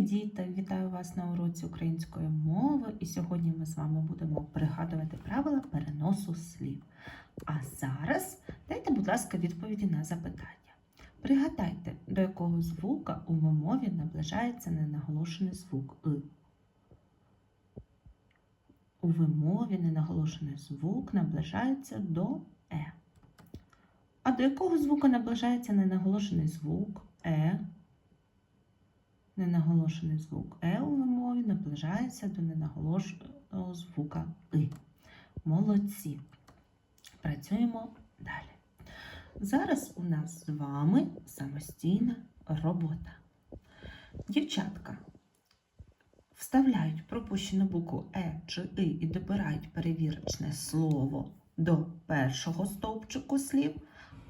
Привіт, діти! Вітаю вас на уроці української мови. І сьогодні ми з вами будемо пригадувати правила переносу слів. А зараз дайте, будь ласка, відповіді на запитання. Пригадайте, до якого звука у вимові наближається ненаголошений звук «и». У вимові ненаголошений звук наближається до е. А до якого звука наближається ненаголошений звук е? Ненаголошений звук Е у вимові наближається до ненаголошеного звука И. Молодці. Працюємо далі. Зараз у нас з вами самостійна робота. Дівчатка вставляють пропущену букву Е чи И і добирають перевірочне слово до першого стовпчику слів,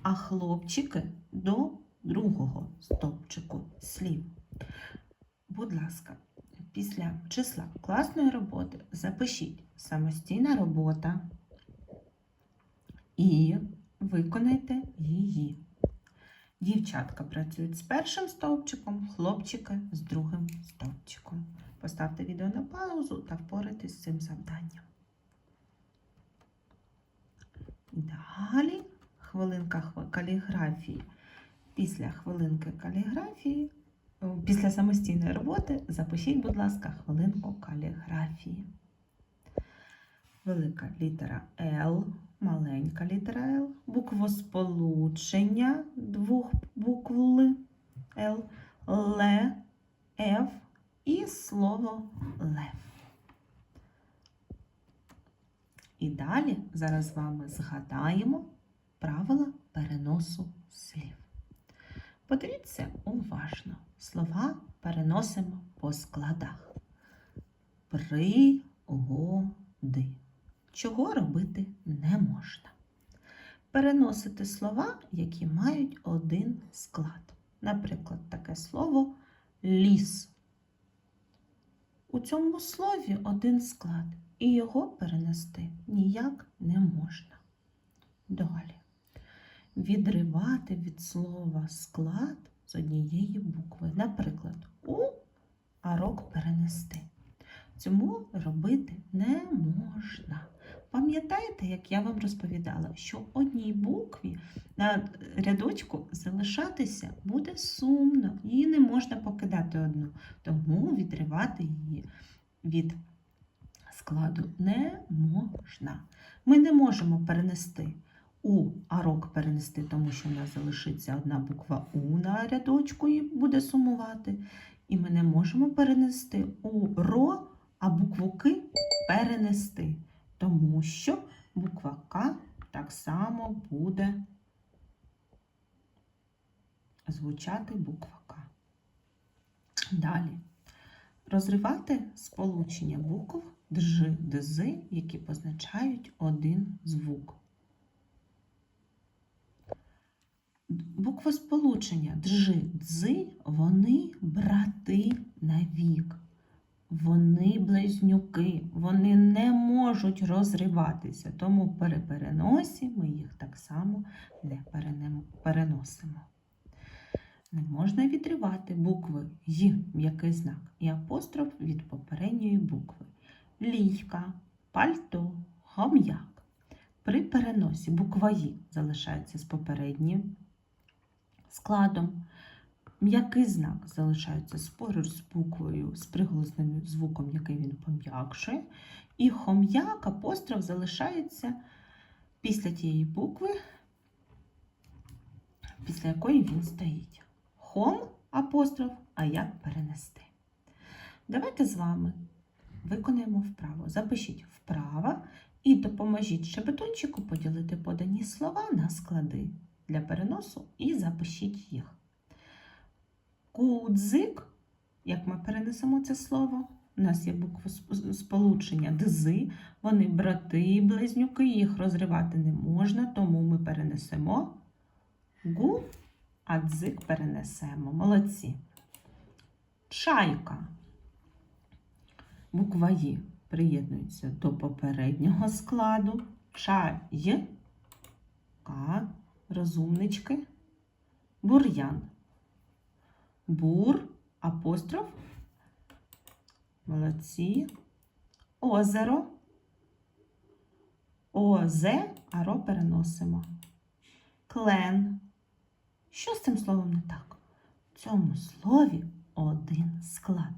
а хлопчики до другого стовпчику слів. Будь ласка, після числа класної роботи запишіть самостійна робота і виконайте її. Дівчатка працюють з першим стовпчиком, хлопчики з другим стовпчиком. Поставте відео на паузу та впорайтесь з цим завданням. Далі хвилинка каліграфії. Після хвилинки каліграфії Після самостійної роботи запишіть, будь ласка, хвилинку каліграфії. Велика літера Л, маленька літера Л, буквосполучення двох букв Л, Л, Л, Ф і слово лев. І далі зараз з вами згадаємо правила переносу слів. Подивіться уважно. Слова переносимо по складах. Пригоди. Чого робити не можна. Переносити слова, які мають один склад. Наприклад, таке слово ліс. У цьому слові один склад, і його перенести ніяк не можна. Далі. Відривати від слова склад з однієї букви. Наприклад, У, а рок перенести. Цьому робити не можна. Пам'ятаєте, як я вам розповідала, що одній букві на рядочку залишатися буде сумно, її не можна покидати одну, тому відривати її від складу не можна. Ми не можемо перенести у арок перенести, тому що в нас залишиться одна буква У на рядочку і буде сумувати. І ми не можемо перенести у ро, а букву К перенести, тому що буква К так само буде звучати буква К. Далі. Розривати сполучення букв дж, дз, які позначають один звук. Буквосполучення дж, дз, вони брати на вік. Вони близнюки, вони не можуть розриватися, тому при переносі ми їх так само не переносимо. Не можна відривати букви «й» м'який знак і апостроф від попередньої букви. Лійка, пальто, хом'як. При переносі буква «й» залишається з попереднім складом. М'який знак залишається поруч з буквою з приголосним звуком, який він пом'якшує. І хом'як, апостроф залишається після тієї букви, після якої він стоїть. Хом, апостроф, а як перенести. Давайте з вами виконаємо вправо. Запишіть вправо і допоможіть шепетунчику поділити подані слова на склади для переносу і запишіть їх. Кудзик, як ми перенесемо це слово? У нас є буква сполучення дзи, вони брати близнюки, їх розривати не можна, тому ми перенесемо гу, а дзик перенесемо. Молодці. Чайка. Буква Ї приєднується до попереднього складу. Чай, К, розумнички, бур'ян. Бур, апостроф, Молодці. Озеро. Озе, а ро переносимо. Клен. Що з цим словом не так? В цьому слові один склад.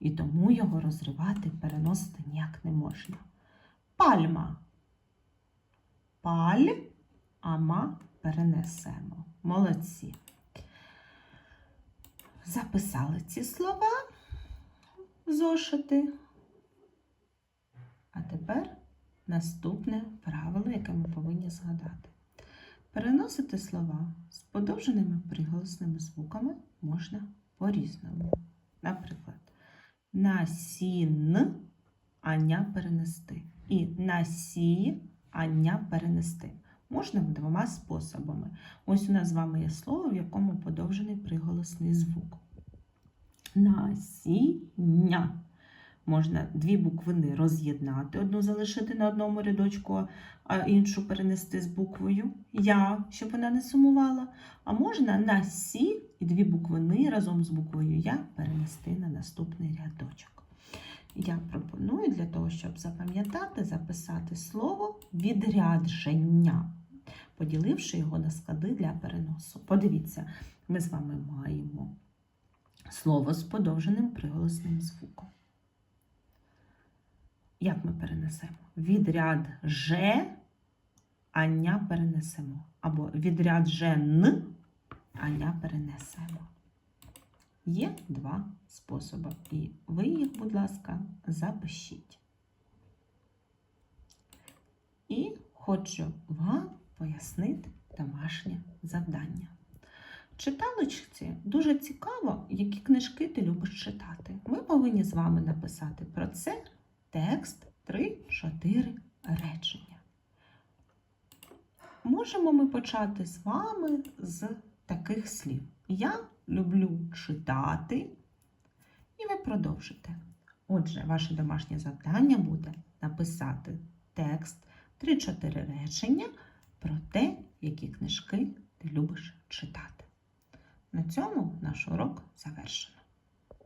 І тому його розривати, переносити ніяк не можна. Пальма. Паль, ама перенесемо. Молодці. Записали ці слова зошити. А тепер наступне правило, яке ми повинні згадати. Переносити слова з подовженими приголосними звуками можна по-різному. Наприклад, насін аня перенести. І насі аня перенести. Можна двома способами. Ось у нас з вами є слово, в якому подовжений приголосний звук. Насіння. Можна дві буквини роз'єднати, одну залишити на одному рядочку, а іншу перенести з буквою Я, щоб вона не сумувала. А можна на сі і дві буквини разом з буквою Я перенести на наступний рядочок. Я пропоную для того, щоб запам'ятати, записати слово відрядження, поділивши його на склади для переносу. Подивіться, ми з вами маємо слово з подовженим приголосним звуком. Як ми перенесемо? Відряд же, аня перенесемо. Або відряд же н, аня перенесемо. Є два способи, і ви їх, будь ласка, запишіть. І хочу вам пояснити домашнє завдання. Читалочці дуже цікаво, які книжки ти любиш читати. Ми повинні з вами написати про це текст 3-4 речення. Можемо ми почати з вами з таких слів. Я люблю читати, і ви продовжите. Отже, ваше домашнє завдання буде написати текст 3-4 речення про те, які книжки ти любиш читати. На цьому наш урок завершено.